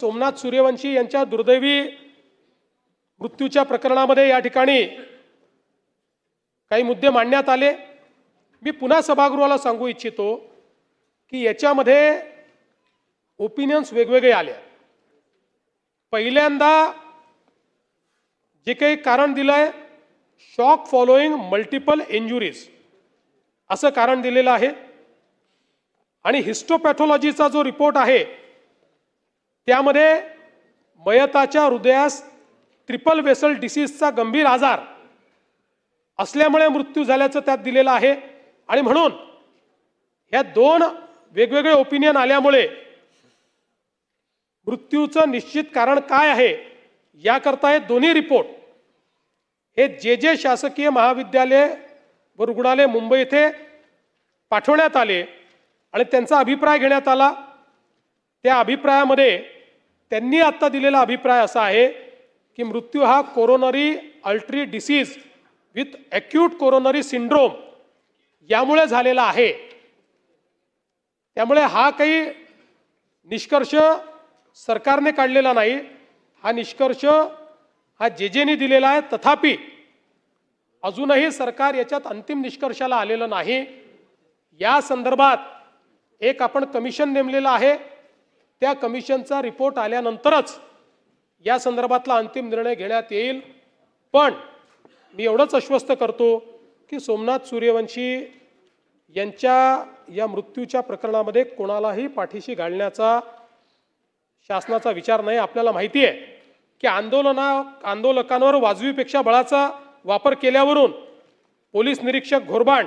सोमनाथ सूर्यवंशी यांच्या दुर्दैवी मृत्यूच्या प्रकरणामध्ये या ठिकाणी काही मुद्दे मांडण्यात आले. मी पुन्हा सभागृहाला सांगू इच्छितो की याच्यामध्ये ओपिनियन्स वेगवेगळे आले. पहिल्यांदा जे काही कारण दिलं आहे शॉक फॉलोईंग मल्टिपल इंजुरीज असं कारण दिलेलं आहे. आणि हिस्टोपॅथॉलॉजीचा जो रिपोर्ट आहे त्यामध्ये मयताच्या हृदयास ट्रिपल वेसल डिसीजचा गंभीर आजार असल्यामुळे मृत्यू झाल्याचं त्यात दिलेलं आहे. आणि म्हणून ह्या दोन वेगवेगळे ओपिनियन आल्यामुळे मृत्यूचं निश्चित कारण काय आहे याकरता हे दोन्ही रिपोर्ट हे जे जे शासकीय महाविद्यालय व रुग्णालय मुंबई येथे पाठवण्यात आले आणि त्यांचा अभिप्राय घेण्यात आला. त्या अभिप्रायामध्ये त्यांनी आत्ता दिलेला अभिप्राय असा आहे की मृत्यू हा coronary artery disease with acute coronary syndrome यामुळे झालेला आहे. त्यामुळे हा काही निष्कर्ष सरकारने काढलेला नाही. हा निष्कर्ष हा जे जेने दिलेला आहे. तथापि अजूनही सरकार याच्यात अंतिम निष्कर्षाला आलेलं नाही. या संदर्भात एक आपण कमिशन नेमलेलं आहे. त्या कमिशनचा रिपोर्ट आल्यानंतरच या संदर्भातला अंतिम निर्णय घेण्यात येईल. पण मी एवढंच आश्वस्त करतो की सोमनाथ सूर्यवंशी यांच्या या मृत्यूच्या प्रकरणामध्ये कोणालाही पाठीशी घालण्याचा शासनाचा विचार नाही. आपल्याला माहिती आहे की आंदोलना आंदोलकांवर वाजवीपेक्षा बळाचा वापर केल्यावरून पोलीस निरीक्षक घोरबाण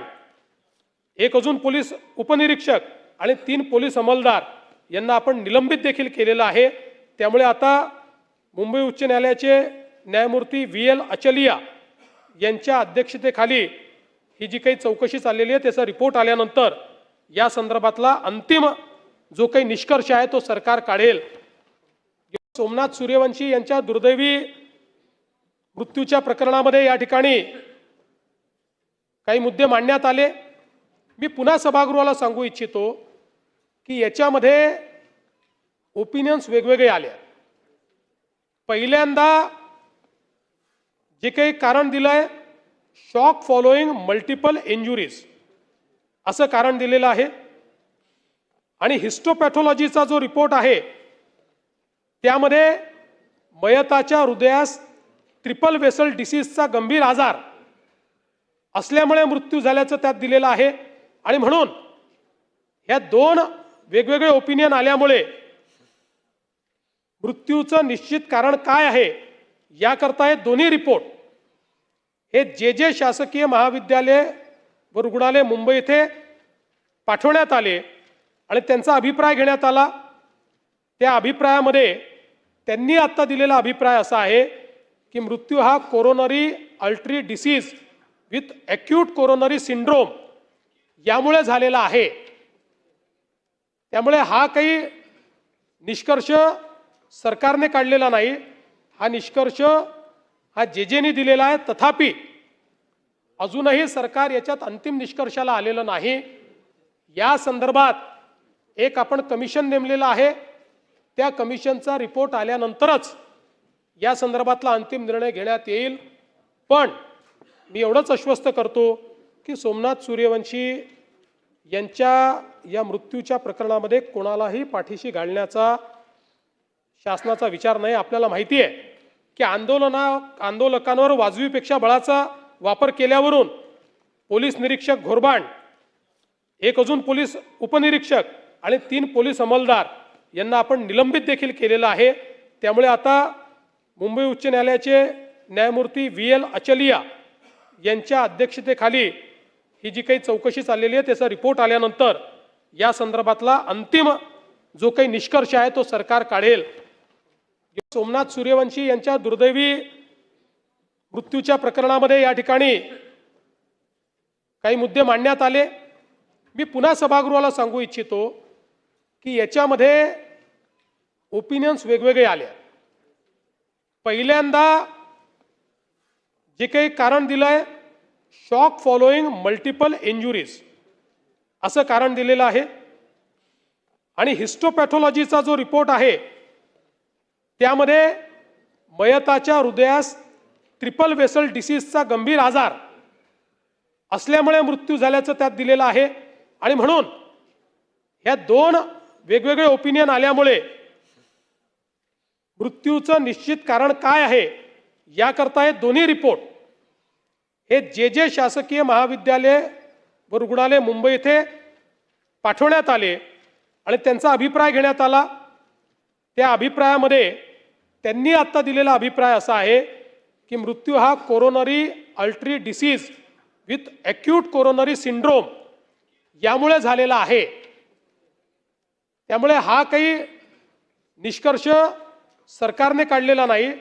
एक अजून पोलीस उपनिरीक्षक आणि तीन पोलीस अंमलदार यांना आपण निलंबित देखील केलेलं आहे. त्यामुळे आता मुंबई उच्च न्यायालयाचे न्यायमूर्ती व्ही एल अचलिया यांच्या अध्यक्षतेखाली ही जी काही चौकशी चाललेली आहे त्याचा रिपोर्ट आल्यानंतर या संदर्भातला अंतिम जो काही निष्कर्ष आहे तो सरकार काढेल. सोमनाथ सूर्यवंशी यांच्या दुर्दैवी मृत्यूच्या प्रकरणामध्ये या ठिकाणी काही मुद्दे मांडण्यात आले. मी पुन्हा सभागृहाला सांगू इच्छितो की याच्यामध्ये ओपिनियन्स वेगवेगळे आले. पहिल्यांदा जे काही कारण दिलं आहे शॉक फॉलोईंग मल्टिपल इंजुरीज असं कारण दिलेलं आहे. आणि हिस्टोपॅथॉलॉजीचा जो रिपोर्ट आहे त्यामध्ये मयताच्या हृदयास ट्रिपल वेसल डिसीजचा गंभीर आजार असल्यामुळे मृत्यू झाल्याचं त्यात दिलेलं आहे. आणि म्हणून ह्या दोन वेगवेगळे ओपिनियन आल्यामुळे मृत्यूचं निश्चित कारण काय आहे याकरता हे दोन्ही रिपोर्ट हे जे जे शासकीय महाविद्यालय व रुग्णालय मुंबई येथे पाठवण्यात आले आणि त्यांचा अभिप्राय घेण्यात आला. त्या अभिप्रायामध्ये त्यांनी आत्ता दिलेला अभिप्राय असा आहे की मृत्यू हा coronary artery disease with acute coronary syndrome यामुळे झालेला आहे. त्यामुळे हा काही निष्कर्ष सरकारने काढलेला नाही. हा निष्कर्ष हा जे जेने दिलेला आहे. तथापि अजूनही सरकार याच्यात अंतिम निष्कर्षाला आलेलं नाही. या संदर्भात एक आपण कमिशन नेमलेलं आहे. त्या कमिशनचा रिपोर्ट आल्यानंतरच या संदर्भातला अंतिम निर्णय घेण्यात येईल. पण मी एवढंच आश्वस्त करतो की सोमनाथ सूर्यवंशी यांच्या या मृत्यूच्या प्रकरणामध्ये कोणालाही पाठीशी घालण्याचा शासनाचा विचार नाही. आपल्याला माहिती आहे की आंदोलना आंदोलकांवर वाजवीपेक्षा बळाचा वापर केल्यावरून पोलीस निरीक्षक घोरबांड एक अजून पोलीस उपनिरीक्षक आणि तीन पोलीस अंमलदार यांना आपण निलंबित देखील केलेलं आहे. त्यामुळे आता मुंबई उच्च न्यायालयाचे न्यायमूर्ती व्ही एल अचलिया यांच्या अध्यक्षतेखाली ही जी काही चौकशी चाललेली आहे त्याचा रिपोर्ट आल्यानंतर या संदर्भातला अंतिम जो काही निष्कर्ष आहे तो सरकार काढेल. सोमनाथ सूर्यवंशी यांच्या दुर्दैवी मृत्यूच्या प्रकरणामध्ये या ठिकाणी काही मुद्दे मांडण्यात आले. मी पुन्हा सभागृहाला सांगू इच्छितो की याच्यामध्ये ओपिनियन्स वेगवेगळे आले. पहिल्यांदा जे काही कारण दिलं आहे शॉक फॉलोईंग मल्टिपल इंजुरीज असं कारण दिलेलं आहे. आणि हिस्टोपॅथॉलॉजीचा जो रिपोर्ट आहे त्यामध्ये मयताच्या हृदयास ट्रिपल वेसल डिसीजचा गंभीर आजार असल्यामुळे मृत्यू झाल्याचं त्यात दिलेलं आहे. आणि म्हणून ह्या दोन वेगवेगळे ओपिनियन आल्यामुळे मृत्यूचं निश्चित कारण काय आहे याकरता हे दोन्ही रिपोर्ट हे जे जे शासकीय महाविद्यालय व रुग्णालय मुंबई येथे पाठवण्यात आले आणि त्यांचा अभिप्राय घेण्यात आला. त्या अभिप्रायामध्ये त्यांनी आत्ता दिलेला अभिप्राय असा आहे की मृत्यू हा coronary artery disease with acute coronary syndrome यामुळे झालेला आहे. त्यामुळे हा काही निष्कर्ष सरकारने काढलेला नाही.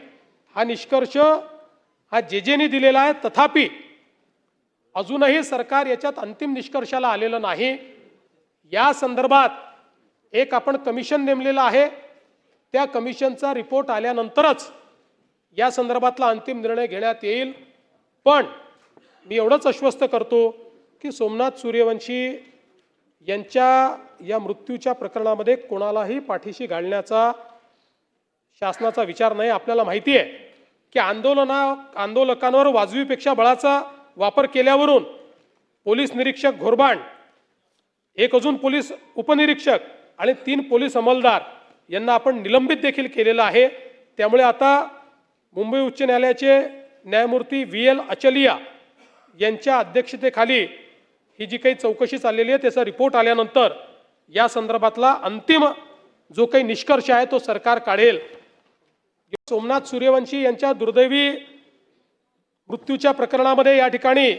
हा निष्कर्ष हा जे जेने दिलेला आहे. तथापि अजूनही सरकार याच्यात अंतिम निष्कर्षाला आलेलं नाही. या संदर्भात एक आपण कमिशन नेमलेलं आहे. त्या कमिशनचा रिपोर्ट आल्यानंतरच या संदर्भातला अंतिम निर्णय घेण्यात येईल. पण मी एवढंच आश्वस्त करतो की सोमनाथ सूर्यवंशी यांच्या या मृत्यूच्या प्रकरणामध्ये कोणालाही पाठीशी घालण्याचा शासनाचा विचार नाही. आपल्याला माहिती आहे की आंदोलना आंदोलकांवर वाजवीपेक्षा बळाचा वापर केल्यावरून पोलीस निरीक्षक घोरबाण एक अजून पोलीस उपनिरीक्षक आणि तीन पोलीस अंमलदार यांना आपण निलंबित देखील केलेलं आहे. त्यामुळे आता मुंबई उच्च न्यायालयाचे न्यायमूर्ती व्ही एल अचलिया यांच्या अध्यक्षतेखाली ही जी काही चौकशी चाललेली आहे त्याचा रिपोर्ट आल्यानंतर या संदर्भातला अंतिम जो काही निष्कर्ष आहे तो सरकार काढेल. सोमनाथ सूर्यवंशी यांच्या दुर्दैवी मृत्यूच्या प्रकरणामध्ये या ठिकाणी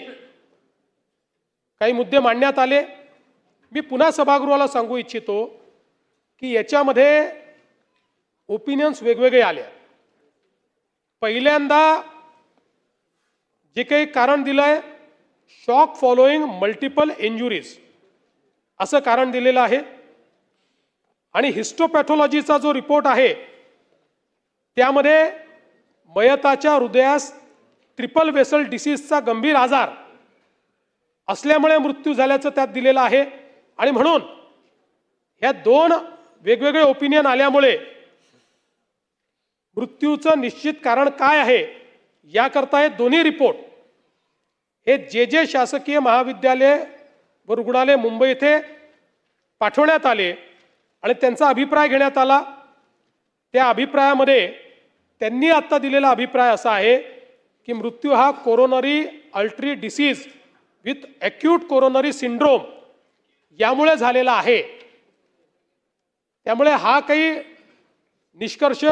काही मुद्दे मांडण्यात आले. मी पुन्हा सभागृहाला सांगू इच्छितो की याच्यामध्ये ओपिनियन्स वेगवेगळे आले. पहिल्यांदा जे काही कारण दिलंय शॉक फॉलोईंग मल्टिपल इंजुरीज असं कारण दिलेलं आहे. आणि हिस्टोपॅथॉलॉजीचा जो रिपोर्ट आहे त्यामध्ये मयताच्या हृदयास ट्रिपल वेसल डिसीजचा गंभीर आजार असल्यामुळे मृत्यू झाल्याचं त्यात दिलेलं आहे. आणि म्हणून ह्या दोन वेगवेगळे ओपिनियन आल्यामुळे मृत्यूचं निश्चित कारण काय आहे याकरता हे दोन्ही रिपोर्ट हे जे जे शासकीय महाविद्यालय व रुग्णालय मुंबई येथे पाठवण्यात आले आणि त्यांचा अभिप्राय घेण्यात आला. त्या अभिप्रायामध्ये त्यांनी आत्ता दिलेला अभिप्राय असा आहे की मृत्यू हा coronary artery disease with acute coronary syndrome यामुळे झालेला आहे. त्यामुळे हा काही निष्कर्ष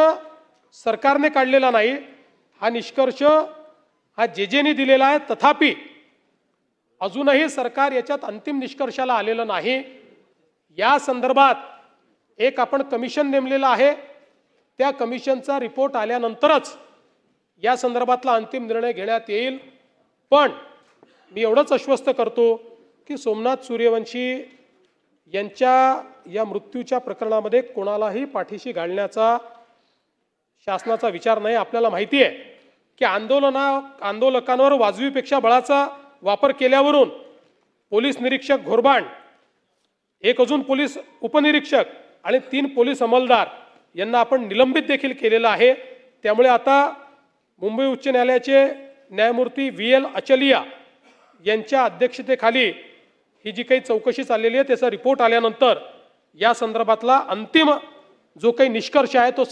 सरकारने काढलेला नाही. हा निष्कर्ष हा जे जेने दिलेला आहे. तथापि अजूनही सरकार याच्यात अंतिम निष्कर्षाला आलेलं नाही. या संदर्भात एक आपण कमिशन नेमलेलं आहे. त्या कमिशनचा रिपोर्ट आल्यानंतरच या संदर्भातला अंतिम निर्णय घेण्यात येईल. पण मी एवढंच आश्वस्त करतो की सोमनाथ सूर्यवंशी यांच्या या मृत्यूच्या प्रकरणामध्ये कोणालाही पाठीशी घालण्याचा शासनाचा विचार नाही. आपल्याला माहिती आहे की आंदोलना आंदोलकांवर वाजवीपेक्षा बळाचा वापर केल्यावरून पोलीस निरीक्षक घोरबाण एक अजून पोलीस उपनिरीक्षक आणि तीन पोलीस अंमलदार यांना आपण निलंबित देखील केलेलं आहे. त्यामुळे आता मुंबई उच्च न्यायालयाचे न्यायमूर्ती व्ही एल अचलिया यांच्या अध्यक्षतेखाली ही जी काही चौकशी चाललेली आहे त्याचा रिपोर्ट आल्यानंतर या संदर्भातला अंतिम जो काही निष्कर्ष आहे तो सर